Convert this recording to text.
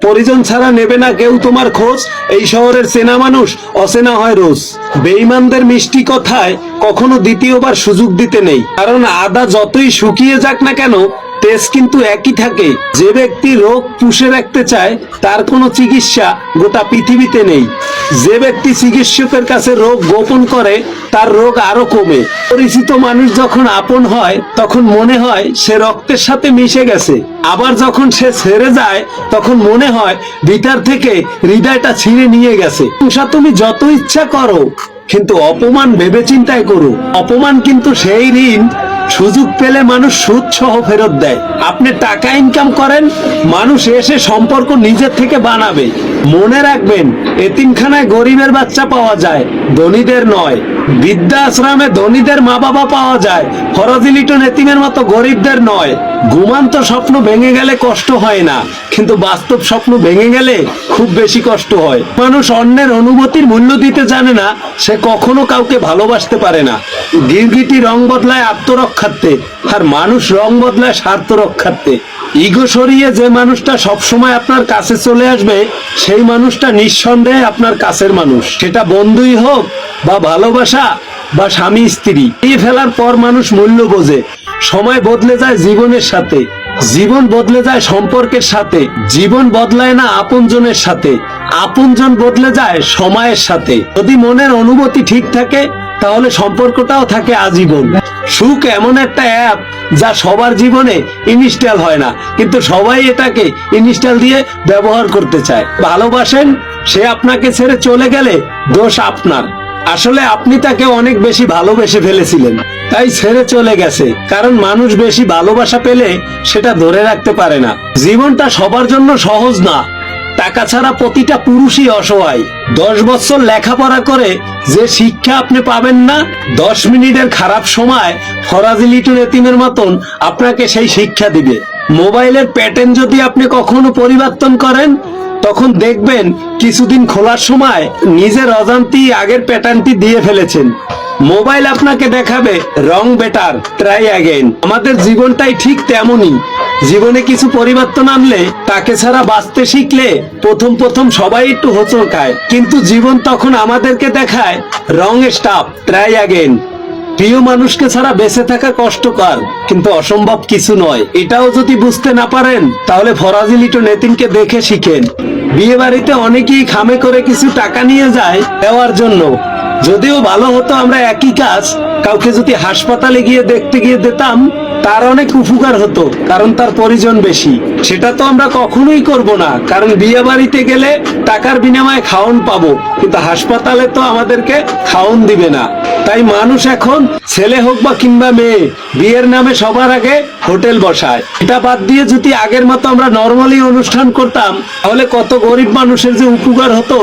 পরিজন ছাড়া নেবে না কেউ তোমার খোঁজ। এই শহরের চেনা মানুষ অচেনা হয় রোজ। বেইমানদের মিষ্টি কথায় কখনো দ্বিতীয়বার সুযোগ দিতে নেই। কারণ আদা যতই শুকিয়ে যাক না কেন টেস্ট কিন্তু একই থাকে। যে ব্যক্তি রোগ পুষে রাখতে চায়, তার কোনো চিকিৎসা গোটা পৃথিবীতে নেই। যে ব্যক্তি চিকিৎসকের কাছে রোগ গোপন করে, তার রোগ আরও কমে। পরিচিত মানুষ যখন আপন হয়, তখন মনে হয় সে রক্তের সাথে মিশে গেছে। আবার যখন সে ছেড়ে যায়, তখন মনে হয় ভিতর থেকে হৃদয়টা ছিঁড়ে নিয়ে গেছে। প্রশংসা তুমি যত ইচ্ছা করো, কিন্তু অপমান ভেবে চিন্তায় করো। অপমান কিন্তু সেই ঋণ সুযোগ পেলে মানুষ সুদ সহ ফেরত দেয়। আপনি টাকা ইনকাম করেন, মানুষ এসে সম্পর্ক নিজের থেকে বানাবে। মনে রাখবেন, এতিমখানায় গরিবের বাচ্চা পাওয়া যায়, ধনীদের নয়। বৃদ্ধাশ্রমে ধনীদের মা বাবা পাওয়া যায়। ফরজি লিটন এতিমের মতো গরিবদের নয়। ঘুমান্ত স্বপ্ন ভেঙে গেলে কষ্ট হয় না। কিন্তু বাস্তব স্বপ্ন ভেঙে গেলে খুব বেশি কষ্ট হয়। মানুষ অন্যের অনুভূতির মূল্য দিতে জানে না, সে কখনো কাউকে ভালোবাসতে পারে না। গিরগিটি রং বদলায় আত্মরক্ষার্থে, আর মানুষ রং বদলায় স্বার্থ রক্ষার্থে। ইগো সরিয়ে যে মানুষটা সবসময় আপনার কাছে চলে আসবে, সেই মানুষটা নিঃসন্দেহে আপনার কাছের মানুষ। সেটা বন্ধুই হোক বা ভালোবাসা বা স্বামী, স্ত্রী, এই ফেলার পর মানুষ মূল্য বোঝে। সময় বদলে যায় জীবনের সাথে। জীবন বদলে যায় সম্পর্কের সাথে। জীবন বদলায় না আপনজনের সাথে। আপনজন বদলে যায় সময়ের সাথে। যদি মনের অনুভূতি ঠিক থাকে, তাহলে সম্পর্কটাও থাকে আজীবন। সুখ এমন একটা অ্যাপ যা সবার জীবনে ইনস্টল হয় না। কিন্তু সবাই এটাকে ইনস্টল দিয়ে ব্যবহার করতে চায়। ভালোবাসেন, সে আপনাকে ছেড়ে চলে গেলে দোষ আপনার। আসলে আপনি তাকে অনেক বেশি ভালোবেসে ফেলেছিলেন। তাই ছেড়ে চলে গেছে। কারণ মানুষ বেশি ভালোবাসা পেলে সেটা ধরে রাখতে পারে না। জীবনটা সবার জন্য সহজ না। টাকা ছাড়া প্রতিটা পুরুষই অসহায়। দশ বছর লেখাপড়া করে যে শিক্ষা আপনি পাবেন না, দশ মিনিটের খারাপ সময় ফরাজি লিটুর এতিমের মতন আপনাকে সেই শিক্ষা দিবে। মোবাইলের প্যাটার্ন যদি আপনি কখনো পরিবর্তন করেন, তখন দেখবেন কিছুদিন খোলার সময় নিজের অজান্তি আগের প্যাটার্নটি দিয়ে ফেলেছেন। মোবাইল আপনাকে দেখাবে, রং বেটার ট্রাই অ্যাগেন আমাদের জীবনটাই ঠিক তেমনই। জীবনে কিছু পরিবর্তন আনলে তাকে ছাড়া বাঁচতে শিখলে প্রথম প্রথম সবাই একটু হোঁচট খায়। কিন্তু জীবন তখন আমাদেরকে দেখায় রং স্টাফ ট্রাই অ্যাগেন প্রিয় মানুষকে ছাড়া বেঁচে থাকা কষ্টকর, কিন্তু অসম্ভব কিছু নয়। এটাও যদি বুঝতে না পারেন, তাহলে ফরাজি লিটো নেতিনকে দেখে শিখেন। বিয়ে বাড়িতে অনেকেই খামে করে কিছু টাকা নিয়ে যায় দেওয়ার জন্য। যদিও ভালো হতো আমরা একই কাজ, কাউকে যদি হাসপাতালে গিয়ে দেখতে গিয়ে দিতাম তার অনেক উপকার হতো, কারণ তার পরিজন বেশি। সেটা তো আমরা কখনোই করব না, কারণ বিয়ে বাড়িতে গেলে টাকার বিনিময়ে খাওন পাবো, কিন্তু হাসপাতালে তো আমাদেরকে খাওন দিবে না। তাই মানুষ এখন ছেলে হোক বা কিংবা মেয়ে, বিয়ের নামে সবার আগে হোটেল বসায়। এটা বাদ দিয়ে যদি আগের মতো আমরা নর্মালি অনুষ্ঠান করতাম, তাহলে কত গরিব মানুষের যে উপকার হতো।